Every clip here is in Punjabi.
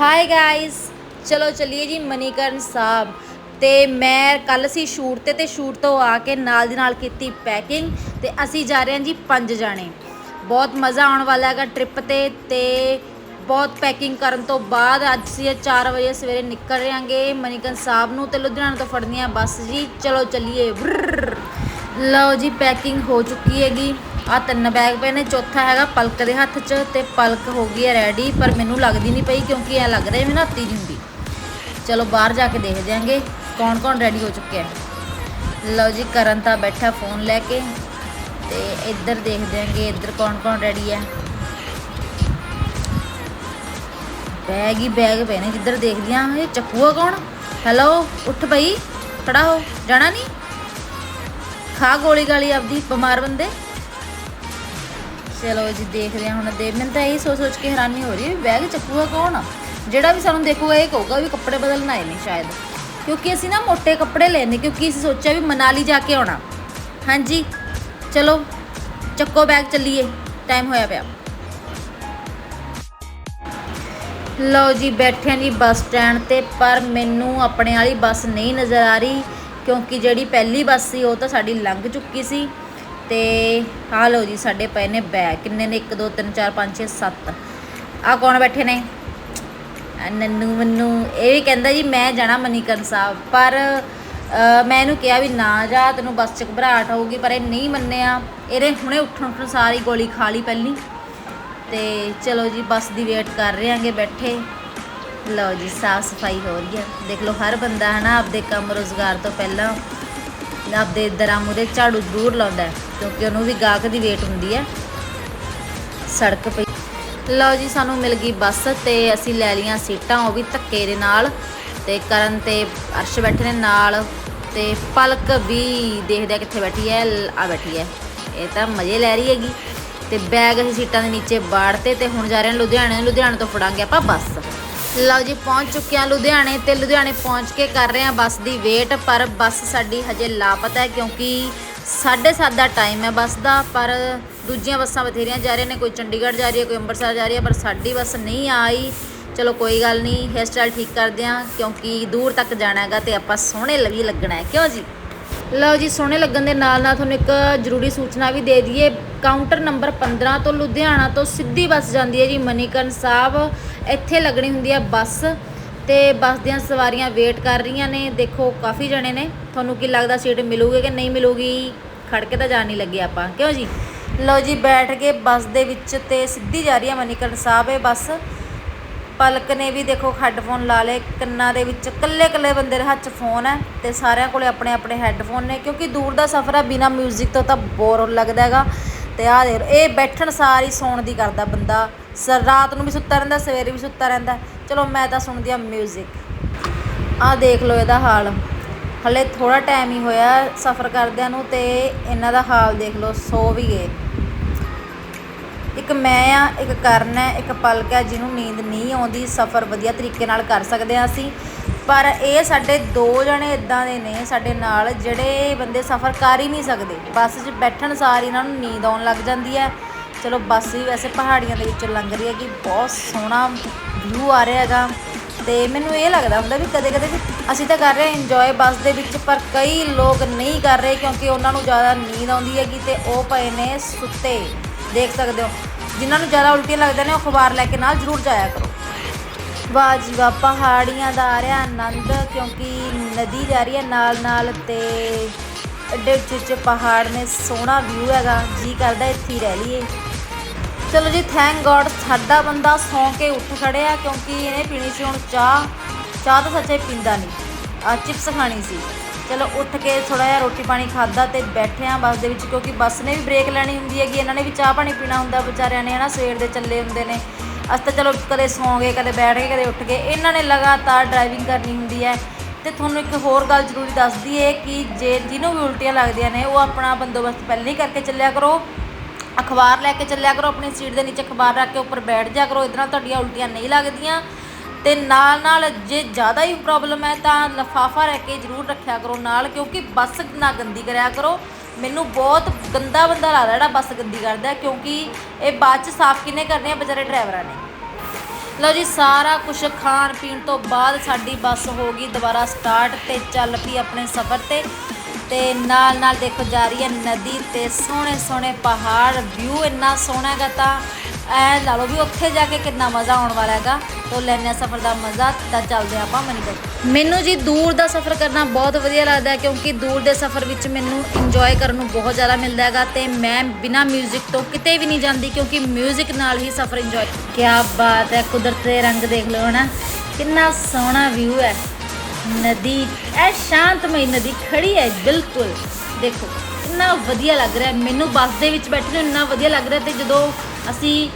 ਹਾਈ ਗਾਇਸ ਚਲੋ ਚੱਲੀਏ ਜੀ ਮਨੀਕਰਨ ਸਾਹਿਬ। ਤੇ ਮੈਂ ਕੱਲ ਸੀ ਸ਼ੂਟ ਤੇ ਤੇ ਸ਼ੂਟ ਤੋਂ ਆ ਕੇ ਨਾਲ ਦੀ ਨਾਲ ਕੀਤੀ ਪੈਕਿੰਗ ਤੇ ਅਸੀਂ ਜਾ ਰਹੇ ਹਾਂ ਜੀ ਪੰਜ ਜਾਣੇ। ਬਹੁਤ ਮਜ਼ਾ ਆਉਣ ਵਾਲਾ ਹੈਗਾ ਟ੍ਰਿਪ ਤੇ ਤੇ ਬਹੁਤ ਪੈਕਿੰਗ ਕਰਨ ਤੋਂ ਬਾਅਦ ਅੱਜ ਅਸੀਂ 4 ਵਜੇ ਸਵੇਰੇ ਨਿਕਲ ਰਹੇ ਹਾਂਗੇ ਮਨੀਕਰਨ ਸਾਹਿਬ ਨੂੰ ਤੇ ਲੁਧਿਆਣਾ ਤੋਂ ਫੜਨੀ ਆ ਬੱਸ ਜੀ। ਚਲੋ ਚੱਲੀਏ। ਬਰਰ। ਲਓ ਜੀ ਪੈਕਿੰਗ ਹੋ ਚੁੱਕੀ ਹੈਗੀ। ਆ ਤਿੰਨ ਬੈਗ ਪਏ ਨੇ, ਚੌਥਾ ਹੈਗਾ ਪਲਕ ਦੇ ਹੱਥ 'ਚ ਤੇ ਪਲਕ ਹੋ ਗਈ ਹੈ ਰੈਡੀ ਪਰ ਮੈਨੂੰ ਲੱਗਦੀ ਨਹੀਂ ਪਈ ਕਿਉਂਕਿ ਇਹ ਲੱਗ ਰਿਹਾ ਮੈਂ ਨਾਤੀ ਨਹੀਂ ਹੁੰਦੀ। ਚਲੋ ਬਾਹਰ ਜਾ ਕੇ ਦੇਖ ਦਿਆਂਗੇ, ਕੌਣ ਕੌਣ ਰੈਡੀ ਹੋ ਚੁੱਕਿਆ ਹੈ। ਲਓ ਜੀ, ਕਰਨ ਤਾਂ ਬੈਠਾ ਫੋਨ ਲੈ ਕੇ ਤੇ ਇੱਧਰ ਦੇਖ ਦਿਆਂਗੇ, ਇੱਧਰ ਕੌਣ ਕੌਣ ਰੈਡੀ ਹੈ। ਬੈਗ ਹੀ ਬੈਗ ਪਏ ਨੇ ਜਿੱਧਰ ਦੇਖਦੀ ਹਾਂ ਇਹ ਚੱਕੂਆ ਕੌਣ? ਹੈਲੋ ਉੱਠ ਪਈ ਖੜਾ ਹੋ, ਜਾਣਾ ਨਹੀਂ? ਖਾ ਗੋਲੀ ਗਾਲੀ ਆਪਦੀ ਬਿਮਾਰ ਬੰਦੇ। ਚਲੋ ਜੀ, ਦੇਖਦੇ ਹਾਂ ਹੁਣ ਦੇ। ਮੈਨੂੰ ਤਾਂ ਇਹ ਸੋਚ ਸੋਚ ਕੇ ਹੈਰਾਨੀ ਹੋ ਰਹੀ ਹੈ ਬੈਗ ਚੱਕੂਗਾ ਕੌਣ ਜਿਹੜਾ ਵੀ ਸਾਨੂੰ ਦੇਖੂਗਾ, ਇਹ ਕਹੂਗਾ ਵੀ ਕੱਪੜੇ ਬਦਲਣ ਆਏ ਨੇ ਸ਼ਾਇਦ। ਕਿਉਂਕਿ ਅਸੀਂ ਨਾ ਮੋٹے ਕੱਪੜੇ ਲੈਣੇ ਕਿਉਂਕਿ ਅਸੀਂ ਸੋਚਿਆ ਵੀ ਮਨਾਲੀ ਜਾ ਕੇ ਆਉਣਾ। ਹਾਂਜੀ, ਚਲੋ, ਚੱਕੋ ਬੈਗ, ਚੱਲੀਏ। ਟਾਈਮ ਹੋਇਆ ਪਿਆ। ਲਓ ਜੀ ਬੈਠੇ ਜੀ ਬੱਸ ਸਟੈਂਡ ਤੇ, ਪਰ ਮੈਨੂੰ ਆਪਣੇ ਵਾਲੀ ਬੱਸ ਨਹੀਂ ਨਜ਼ਰ ਆ ਰਹੀ, ਕਿਉਂਕਿ ਜਿਹੜੀ ਪਹਿਲੀ ਬੱਸ ਸੀ, ਉਹ ਤਾਂ ਸਾਡੀ ਲੰਘ ਚੁੱਕੀ ਸੀ। ਤੇ ਆ ਲਓ ਜੀ, ਸਾਡੇ ਪਏ ਨੇ ਬੈਗ। ਕਿੰਨੇ ਨੇ? 1 2 3 4 5 6 7 ਆ ਕੌਣ ਬੈਠੇ ਨੇ? ਆ ਨੰਨੂ ਮੰਨੂ। ਇਹ ਵੀ ਕਹਿੰਦਾ ਜੀ, ਮੈਂ ਜਾਣਾ ਮਨੀਕਰਨ ਸਾਹਿਬ। ਪਰ ਮੈਂ ਇਹਨੂੰ ਕਿਹਾ ਵੀ ਨਾ ਜਾ, ਤੈਨੂੰ ਬੱਸ 'ਚ ਘਬਰਾਹਟ ਹੋਊਗੀ ਪਰ ਇਹ ਨਹੀਂ ਮੰਨਿਆ। ਇਹਨੇ ਹੁਣੇ ਉੱਠਣ ਉੱਠਣ ਸਾਰੀ ਗੋਲੀ ਖਾ ਲਈ ਪਹਿਲੀ। ਤੇ ਚਲੋ ਜੀ, ਬੱਸ ਦੀ ਵੇਟ ਕਰ ਰਹੇ ਆਂਗੇ ਬੈਠੇ। ਲਓ ਜੀ, ਸਾਫ਼ ਸਫ਼ਾਈ ਹੋ ਰਹੀ ਹੈ ਦੇਖ ਲਓ, ਹਰ ਬੰਦਾ ਹੈ ਨਾ ਆਪਦੇ ਕੰਮ ਰੋਜ਼ਗਾਰ ਤੋਂ ਪਹਿਲਾਂ ਆਪਦੇ ਦਰਾਂ ਦੇ ਝਾੜੂ ਜ਼ਰੂਰ ਲਾਉਂਦਾ ਹੈ, ਕਿਉਂਕਿ ਉਹਨੂੰ ਵੀ ਗਾਹਕ ਦੀ ਵੇਟ ਹੁੰਦੀ ਹੈ। ਸੜਕ ਪਈ। ਲਓ ਜੀ ਸਾਨੂੰ ਮਿਲ ਗਈ ਬੱਸ ਤੇ ਅਸੀਂ ਲੈ ਲਈਆਂ ਸੀਟਾਂ ਉਹ ਵੀ ਧੱਕੇ ਦੇ ਨਾਲ। ਤੇ ਕਰਨ ਤੇ ਅਰਸ਼ ਬੈਠੇ ਨੇ ਨਾਲ ਤੇ ਪਲਕ ਵੀ ਦੇਖਦੇ ਆ ਕਿੱਥੇ ਬੈਠੀ ਹੈ ਆ ਬੈਠੀ ਹੈ। ਇਹ ਤਾਂ ਮਜ਼ੇ ਲੈ ਰਹੀ ਹੈਗੀ। ਤੇ ਬੈਗ ਅਸੀਂ ਸੀਟਾਂ ਦੇ ਨੀਚੇ ਬਾੜਤੇ ਤੇ ਹੁਣ ਜਾ ਰਹੇ ਹਾਂ ਲੁਧਿਆਣੇ ਲੁਧਿਆਣੇ ਤੋਂ ਫੜਾਂਗੇ ਆਪਾਂ ਬੱਸ। ਲਓ ਜੀ, ਪਹੁੰਚ ਚੁੱਕੇ ਹਾਂ ਲੁਧਿਆਣੇ ਤੇ ਲੁਧਿਆਣੇ ਪਹੁੰਚ ਕੇ ਕਰ ਰਹੇ ਹਾਂ ਬੱਸ ਦੀ ਵੇਟ ਪਰ ਬੱਸ ਸਾਡੀ ਹਜੇ ਲਾਪਤਾ ਹੈ ਕਿਉਂਕਿ 7:30 ਦਾ ਟਾਈਮ ਹੈ ਬੱਸ ਦਾ, ਪਰ ਦੂਜੀਆਂ ਬੱਸਾਂ ਬਥੇਰੀਆਂ ਜਾ ਰਹੀਆਂ ਨੇ, ਕੋਈ ਚੰਡੀਗੜ੍ਹ ਜਾ ਰਹੀ ਹੈ, ਕੋਈ ਅੰਮ੍ਰਿਤਸਰ ਜਾ ਰਹੀ ਹੈ, ਪਰ ਸਾਡੀ ਬੱਸ ਨਹੀਂ ਆਈ। ਚਲੋ ਕੋਈ ਗੱਲ ਨਹੀਂ ਹੇਅਰ ਸਟਾਈਲ ਠੀਕ ਕਰਦੇ ਹਾਂ, ਕਿਉਂਕਿ ਦੂਰ ਤੱਕ ਜਾਣਾ ਹੈਗਾ ਤੇ ਆਪਾਂ ਸੋਹਣੇ ਵੀ ਲੱਗਣਾ ਹੈ। ਕਿਉਂ ਜੀ? ਲਓ ਜੀ, ਸੋਹਣੇ ਲੱਗਣ ਦੇ ਨਾਲ ਨਾਲ ਤੁਹਾਨੂੰ ਇੱਕ ਜ਼ਰੂਰੀ ਸੂਚਨਾ ਵੀ ਦੇ ਦਈਏ ਕਾਊਂਟਰ ਨੰਬਰ 15 ਤੋਂ ਲੁਧਿਆਣਾ ਤੋਂ ਸਿੱਧੀ ਬੱਸ ਜਾਂਦੀ ਹੈ ਜੀ, ਮਨੀਕਰਨ ਸਾਹਿਬ। ਇੱਥੇ ਲੱਗਣੀ ਹੁੰਦੀ ਹੈ ਬੱਸ ਤੇ ਬੱਸ ਦੀਆਂ ਸਵਾਰੀਆਂ ਵੇਟ ਕਰ ਰਹੀਆਂ ਨੇ। ਦੇਖੋ, ਕਾਫੀ ਜਣੇ ਨੇ। ਤੁਹਾਨੂੰ ਕੀ ਲੱਗਦਾ ਸੀਟ ਮਿਲੂਗੀ ਕਿ ਨਹੀਂ ਮਿਲੂਗੀ? ਖੜ ਕੇ ਤਾਂ ਜਾਣ ਨਹੀਂ ਲੱਗੇ ਆਪਾਂ। ਕਿਉਂ ਜੀ? ਲਓ ਜੀ, ਬੈਠ ਕੇ ਬੱਸ ਦੇ ਵਿੱਚ ਤੇ ਸਿੱਧੀ ਜਾ ਰਹੀ ਹੈ ਮਨੀਕਰਨ ਸਾਹਿਬ ਇਹ ਬੱਸ। ਪਲਕ ਨੇ ਵੀ ਦੇਖੋ, ਹੈੱਡਫੋਨ ਲਾ ਲਏ। ਕੰਨਾਂ ਦੇ ਵਿੱਚ ਕੱਲੇ ਕੱਲੇ ਬੰਦੇ ਦੇ ਹੱਥ 'ਚ ਫੋਨ ਹੈ ਤੇ ਸਾਰਿਆਂ ਕੋਲੇ ਆਪਣੇ ਆਪਣੇ ਹੈੱਡਫੋਨ ਨੇ। ਕਿਉਂਕਿ ਦੂਰ ਦਾ ਸਫ਼ਰ ਹੈ, ਬਿਨਾ 뮤직 ਤੋਂ ਤਾਂ ਬੋਰ ਲੱਗਦਾ ਹੈਗਾ। ਤੇ ਆਹ ਦੇਖ ਇਹ ਬੈਠਣ ਸਾਰੀ ਸੌਣ ਦੀ ਕਰਦਾ ਬੰਦਾ। ਸ ਰਾਤ ਨੂੰ ਵੀ ਸੁੱਤਾ ਰਹਿੰਦਾ, ਸਵੇਰੇ ਵੀ ਸੁੱਤਾ ਰਹਿੰਦਾ। ਚਲੋ, ਮੈਂ ਤਾਂ ਸੁਣਦੀ ਆ 뮤직 ਆਹ ਦੇਖ ਲਓ ਇਹਦਾ ਹਾਲ। ਹਲੇ ਥੋੜਾ ਟਾਈਮ ਹੀ ਹੋਇਆ ਸਫ਼ਰ ਕਰਦਿਆਂ ਨੂੰ ਤੇ ਇਹਨਾਂ ਦਾ ਹਾਲ ਦੇਖ ਲਓ, ਸੋ ਵੀ ਗਏ। ਇੱਕ ਮੈਂ ਆ, ਇੱਕ ਕਰਨ ਹੈ ਇੱਕ ਪਲਕ ਹੈ ਜਿਹਨੂੰ ਨੀਂਦ ਨਹੀਂ ਆਉਂਦੀ। ਸਫ਼ਰ ਵਧੀਆ ਤਰੀਕੇ ਨਾਲ ਕਰ ਸਕਦੇ ਆ ਅਸੀਂ। ਪਰ ਇਹ ਸਾਡੇ ਦੋ ਜਣੇ ਇਦਾਂ ਦੇ ਨੇ ਸਾਡੇ ਨਾਲ ਜਿਹੜੇ ਬੰਦੇ ਸਫ਼ਰ ਕਰ ਹੀ ਨਹੀਂ ਸਕਦੇ। ਬੱਸ 'ਚ ਬੈਠਣ ਸਾਰ ਹੀ ਇਹਨਾਂ ਨੂੰ ਨੀਂਦ ਆਉਣ ਲੱਗ ਜਾਂਦੀ ਹੈ। ਚਲੋ ਬੱਸ ਵੀ ਵੈਸੇ ਪਹਾੜੀਆਂ ਦੇ ਵਿੱਚੋਂ ਲੰਘ ਰਹੀ ਹੈਗੀ, ਬਹੁਤ ਸੋਹਣਾ ਵਿਊ ਆ ਰਿਹਾ ਹੈਗਾ। ਤੇ ਮੈਨੂੰ ਇਹ ਲੱਗਦਾ ਹੁੰਦਾ ਵੀ ਕਦੇ ਕਦੇ ਵੀ ਅਸੀਂ ਤਾਂ ਕਰ ਰਹੇ ਹਾਂ ਇੰਜੋਏ ਬੱਸ ਦੇ ਵਿੱਚ, ਪਰ ਕਈ ਲੋਕ ਨਹੀਂ ਕਰ ਰਹੇ ਕਿਉਂਕਿ ਉਹਨਾਂ ਨੂੰ ਜ਼ਿਆਦਾ ਨੀਂਦ ਆਉਂਦੀ ਹੈਗੀ ਤੇ ਉਹ ਪਏ ਨੇ ਸੁੱਤੇ। ਦੇਖ ਸਕਦੇ ਹੋ। ਜਿਨ੍ਹਾਂ ਨੂੰ ਜ਼ਿਆਦਾ ਉਲਟੀਆਂ ਲੱਗਦੀਆਂ ਨੇ ਉਹ ਅਖਬਾਰ ਲੈ ਕੇ ਨਾਲ ਜ਼ਰੂਰ ਜਾਇਆ ਕਰੋ। ਵਾਹ ਜੀ ਵਾਹ ਪਹਾੜੀਆਂ ਦਾ ਆ ਰਿਹਾ ਆਨੰਦ ਕਿਉਂਕਿ ਨਦੀ ਜਾ ਰਹੀ ਹੈ ਨਾਲ ਨਾਲ ਤੇ ਅੱਡੇ ਉੱਚੇ ਉੱਚੇ ਪਹਾੜ ਨੇ ਸੋਹਣਾ ਵਿਊ ਹੈਗਾ, ਜੀ ਕਰਦਾ ਇੱਥੇ ਹੀ ਰਹਿ ਲਈਏ। ਚਲੋ ਜੀ ਥੈਂਕ ਗੋਡ ਸਾਡਾ ਬੰਦਾ ਸੌਂ ਕੇ ਉੱਠ ਖੜਿਆ ਕਿਉਂਕਿ ਇਹਨੇ ਪੀਣੀ ਸੀ ਹੁਣ ਚਾਹ। ਚਾਹ ਤਾਂ ਸੱਚੇ ਪੀਂਦਾ ਨਹੀਂ। ਆ ਚਿਪਸ ਖਾਣੀ ਸੀ। ਚਲੋ ਉੱਠ ਕੇ ਥੋੜਾ ਜਿਹਾ ਰੋਟੀ ਪਾਣੀ ਖਾਦਾ ਤੇ ਬੈਠੇ ਆ ਬੱਸ ਦੇ ਵਿੱਚ ਕਿਉਂਕਿ ਬੱਸ ਨੇ ਵੀ ਬ੍ਰੇਕ ਲੈਣੀ ਹੁੰਦੀ ਹੈਗੀ, ਇਹਨਾਂ ਨੇ ਵੀ ਚਾਹ ਪਾਣੀ ਪੀਣਾ ਹੁੰਦਾ ਵਿਚਾਰਿਆਂ ਨੇ, ਹਨਾ, ਸਵੇਰ ਦੇ ਚੱਲੇ ਹੁੰਦੇ ਨੇ। ਅਸੀਂ ਤਾਂ ਚਲੋ ਕਦੇ ਸੌਂ ਗਏ ਕਦੇ ਬੈਠ ਗਏ ਕਦੇ ਉੱਠ ਗਏ ਇਹਨਾਂ ਨੇ ਲਗਾਤਾਰ ਡਰਾਈਵਿੰਗ ਕਰਨੀ ਹੁੰਦੀ ਹੈ। ਤੇ ਤੁਹਾਨੂੰ ਇੱਕ ਹੋਰ ਗੱਲ ਜ਼ਰੂਰੀ ਦੱਸਦੀ ਦਈਏ ਕਿ ਜੇ ਜਿਹਨੂੰ ਵੀ ਉਲਟੀਆਂ ਲੱਗਦੀਆਂ ਨੇ, ਉਹ ਆਪਣਾ ਬੰਦੋਬਸਤ ਪਹਿਲਾਂ ਹੀ ਕਰਕੇ ਚੱਲਿਆ ਕਰੋ। ਅਖਬਾਰ ਲੈ ਕੇ ਚੱਲਿਆ ਕਰੋ, ਆਪਣੀ ਸੀਟ ਦੇ ਨੀਚੇ ਅਖਬਾਰ ਰੱਖ ਕੇ ਉੱਪਰ ਬੈਠ ਜਾ ਕਰੋ, ਇਹਦੇ ਤੁਹਾਡੀਆਂ ਉਲਟੀਆਂ ਨਹੀਂ ਲੱਗਦੀਆਂ। ਤੇ ਨਾਲ ਨਾਲ ਜੇ ਜ਼ਿਆਦਾ ਹੀ ਪ੍ਰੋਬਲਮ ਹੈ ਤਾਂ ਲਫਾਫਾ ਰਹਿ ਕੇ ਜ਼ਰੂਰ ਰੱਖਿਆ ਕਰੋ ਨਾਲ, ਕਿਉਂਕਿ ਬੱਸ ਨਾ ਗੰਦੀ ਕਰਿਆ ਕਰੋ। ਮੈਨੂੰ ਬਹੁਤ ਗੰਦਾ ਬੰਦਾ ਲੱਗਦਾ ਜਿਹੜਾ ਬੱਸ ਗੰਦੀ ਕਰਦਾ ਹੈ, ਕਿਉਂਕਿ ਇਹ ਬਾਅਦ ਚ ਸਾਫ਼ ਕਿਨੇ ਕਰਨੇ ਆ ਵਿਚਾਰੇ ਡਰਾਈਵਰਾਂ ਨੇ। ਲਓ ਜੀ ਸਾਰਾ ਕੁਝ ਖਾਣ ਪੀਣ ਤੋਂ ਬਾਅਦ ਸਾਡੀ ਬੱਸ ਹੋ ਗਈ ਦੁਬਾਰਾ ਸਟਾਰਟ ਤੇ ਚੱਲ ਪਈ ਆਪਣੇ ਸਫ਼ਰ ਤੇ। ਤੇ ਨਾਲ ਨਾਲ ਦੇਖੋ ਜਾ ਰਹੀ ਹੈ ਨਦੀ ਤੇ ਸੋਹਣੇ ਸੋਹਣੇ ਪਹਾੜ ਵਿਊ ਇੰਨਾ ਸੋਹਣਾ ਹੈਗਾ ਤਾਂ। ਐ ਲਾ ਲਓ ਵੀ ਉੱਥੇ ਜਾ ਕੇ ਕਿੰਨਾ ਮਜ਼ਾ ਆਉਣ ਵਾਲਾ ਹੈਗਾ ਤੋਂ ਲੈਣੇ ਸਫ਼ਰ ਦਾ ਮਜ਼ਾ ਤਾਂ ਚੱਲਦੇ ਆਪਾਂ ਮਨੀਕਰਨ ਮੈਨੂੰ ਜੀ ਦੂਰ ਦਾ ਸਫ਼ਰ ਕਰਨਾ ਬਹੁਤ ਵਧੀਆ ਲੱਗਦਾ ਹੈ ਕਿਉਂਕਿ ਦੂਰ ਦੇ ਸਫ਼ਰ ਵਿੱਚ ਮੈਨੂੰ ਇੰਜੋਏ ਕਰਨ ਨੂੰ ਬਹੁਤ ਜ਼ਿਆਦਾ ਮਿਲਦਾ ਹੈਗਾ ਤੇ ਮੈਂ ਬਿਨਾ 뮤직 ਤੋਂ ਕਿਤੇ ਵੀ ਨਹੀਂ ਜਾਂਦੀ ਕਿਉਂਕਿ 뮤직 ਨਾਲ ਹੀ ਸਫ਼ਰ ਇੰਜੋਏ ਕੀ ਬਾਤ ਹੈ ਕੁਦਰਤ ਦੇ ਰੰਗ ਦੇਖ ਲਓ ਨਾ ਕਿੰਨਾ ਸੋਹਣਾ ਵਿਊ ਹੈ ਨਦੀ ਐ ਸ਼ਾਂਤਮਈ ਨਦੀ ਖੜੀ ਹੈ ਬਿਲਕੁਲ ਦੇਖੋ ਕਿੰਨਾ ਵਧੀਆ ਲੱਗ ਰਿਹਾ ਹੈ। ਮੈਨੂੰ ਬੱਸ ਦੇ ਵਿੱਚ ਬੈਠੇ ਨੂੰ ਇੰਨਾ ਵਧੀਆ ਲੱਗ ਰਿਹਾ ਤੇ ਜਦੋਂ ਅਸੀਂ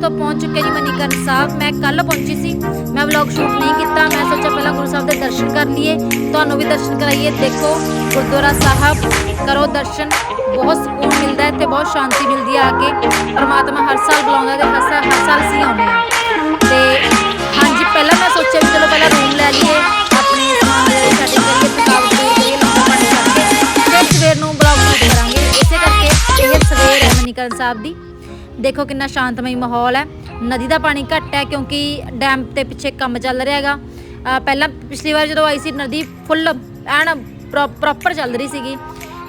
ਤੋਂ ਪਹੁੰਚ ਚੁੱਕੇ ਜੀ ਮਨੀਕਰਨ ਸਾਹਿਬ। ਮੈਂ ਕੱਲ ਪਹੁੰਚੀ ਸੀ। ਮੈਂ ਵਲੌਗ ਸ਼ੂਟ ਨਹੀਂ ਕੀਤਾ। ਮੈਂ ਸੋਚਿਆ ਪਹਿਲਾਂ ਗੁਰੂ ਸਾਹਿਬ ਦੇ ਦਰਸ਼ਨ ਕਰ ਲਈਏ। ਤੁਹਾਨੂੰ ਵੀ ਦਰਸ਼ਨ ਕਰਾਈਏ। ਦੇਖੋ, ਗੁਰਦੁਆਰਾ ਸਾਹਿਬ ਕਰੋ ਦਰਸ਼ਨ। ਬਹੁਤ ਸਕੂਨ ਮਿਲਦਾ ਹੈ ਤੇ ਬਹੁਤ ਸ਼ਾਂਤੀ ਮਿਲਦੀ ਹੈ ਆ ਕੇ। ਪਰਮਾਤਮਾ ਹਰ ਸਾਲ ਬੁਲਾਉਂਦਾ ਤੇ ਹਰ ਸਾਲ ਹਰ ਸਾਲ ਅਸੀਂ ਆਉਂਦੇ ਹਾਂ। ਤੇ ਹਾਂਜੀ, ਪਹਿਲਾਂ ਮੈਂ ਸੋਚਿਆ ਵੀ ਚਲੋ ਪਹਿਲਾਂ ਰੂਮ ਲੈ ਲਈਏ। ਆਪਣੇ ਸਮਾਨ ਦੇ ਕਰੀਏ ਥਕਾਵਟ ਦੂਰ ਕਰੀਏ ਲੰਬਾ ਪਾਣੀ ਕਰਕੇ ਫਿਰ ਸਵੇਰ ਨੂੰ ਬਲੌਗ ਸ਼ੂਟ ਕਰਾਂਗੇ। ਇਸੇ ਕਰਕੇ ਇਹ ਸਵੇਰ ਹੈ ਮਨੀਕਰਨ ਸਾਹਿਬ ਦੀ। ਦੇਖੋ ਕਿੰਨਾ ਸ਼ਾਂਤਮਈ ਮਾਹੌਲ ਹੈ। ਨਦੀ ਦਾ ਪਾਣੀ ਘੱਟ ਹੈ ਕਿਉਂਕਿ ਡੈਮ ਤੇ ਪਿੱਛੇ ਕੰਮ ਚੱਲ ਰਿਹਾ ਹੈਗਾ। ਪਹਿਲਾਂ ਪਿਛਲੀ ਵਾਰ ਜਦੋਂ ਆਈ ਸੀ ਨਦੀ ਫੁੱਲ ਐਨ ਪ੍ਰੋਪਰ ਚੱਲ ਰਹੀ ਸੀਗੀ।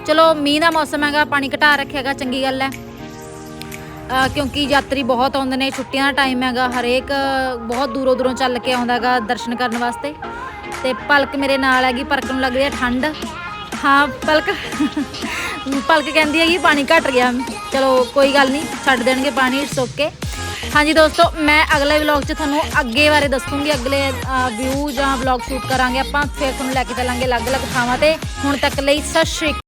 ਚਲੋ ਮੀਂਹ ਦਾ ਮੌਸਮ ਹੈਗਾ, ਪਾਣੀ ਘਟਾ ਰੱਖਿਆਗਾ ਚੰਗੀ ਗੱਲ ਹੈ। ਕਿਉਂਕਿ ਯਾਤਰੀ ਬਹੁਤ ਆਉਂਦੇ ਨੇ, ਛੁੱਟੀਆਂ ਦਾ ਟਾਈਮ ਹੈਗਾ, ਹਰੇਕ ਬਹੁਤ ਦੂਰੋਂ ਦੂਰੋਂ ਚੱਲ ਕੇ ਆਉਂਦਾ ਹੈਗਾ ਦਰਸ਼ਨ ਕਰਨ ਵਾਸਤੇ। ਤੇ ਪਲਕ ਮੇਰੇ ਨਾਲ ਹੈਗੀ, ਪਲਕ ਨੂੰ ਲੱਗ ਰਹੀ ਹੈ ਠੰਡ। ਹਾਂ, ਪਲਕ। ਪਲਕ ਕਹਿੰਦੀ ਹੈਗੀ, ਪਾਣੀ ਘਟ ਗਿਆ। ਚਲੋ, ਕੋਈ ਗੱਲ ਨਹੀਂ, ਛੱਡ ਦੇਣਗੇ ਪਾਣੀ ਇਟਸ ਓਕੇ ਹਾਂਜੀ ਦੋਸਤੋ, ਮੈਂ ਅਗਲੇ ਵਲੌਗ 'ਚ ਤੁਹਾਨੂੰ ਅੱਗੇ ਬਾਰੇ ਦੱਸੂੰਗੀ, ਅਗਲੇ ਵਿਊ ਜਾਂ ਵਲੌਗ ਸ਼ੂਟ ਕਰਾਂਗੇ ਆਪਾਂ, ਫਿਰ ਤੁਹਾਨੂੰ ਲੈ ਕੇ ਚੱਲਾਂਗੇ ਅਲੱਗ-ਅਲੱਗ ਥਾਵਾਂ ਤੇ। ਹੁਣ ਤੱਕ ਲਈ, ਸਤਿ ਸ਼੍ਰੀ ਅਕਾਲ